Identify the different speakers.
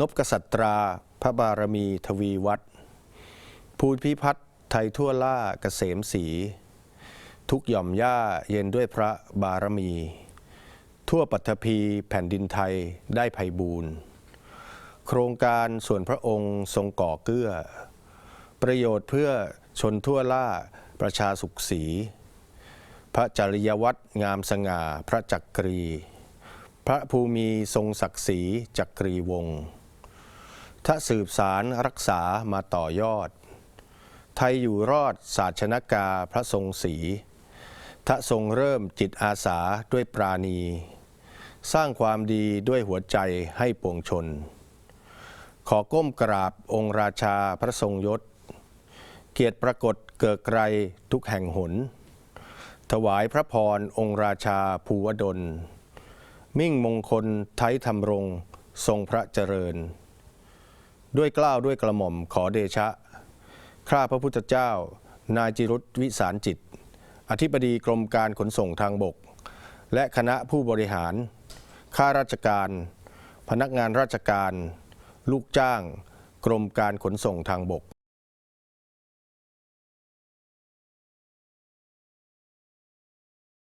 Speaker 1: นบกษัตรา พระบารมีทวีวัฒภูพิพัฒน์ไทยทั่วล่าเกษมศรีทุกหย่อมย่าเย็นด้วยพระบารมี ทั่วปัทภีแผ่นดินไทยได้ไพบูรณ์โครงการส่วนพระองค์ทรงก่อเกื้อ ประโยชน์เพื่อชนทั่วล่าประชาสุขสี พระจริยวัตรงามสง่าพระจักรี พระภูมิทรงศักดิ์ศรีจักรีวงศ์ ถ้าสืบสารรักษามาต่อยอด ไทยอยู่รอดศาสชนกาพระทรงศรีถ้าทรงเริ่มจิตอาสาด้วยปราณี สร้างความดีด้วยหัวใจให้ปวงชน ขอก้มกราบองค์ราชาพระทรงยศ เกียรติปรากฏเกิดไกรทุกแห่งหน ถวายพระพรองค์ราชาภูวดล มิ่งมงคลไทยธรรมรง ทรงพระเจริญ ด้วยกล้าวด้วยกระหม่อมขอเดชะ ข้าพระพุทธเจ้า นายจิรุธวิสารจิต อธิบดีกรมการขนส่งทางบก และคณะผู้บริหาร ข้าราชการ พนักงานราชการ ลูกจ้าง กรมการขนส่งทางบก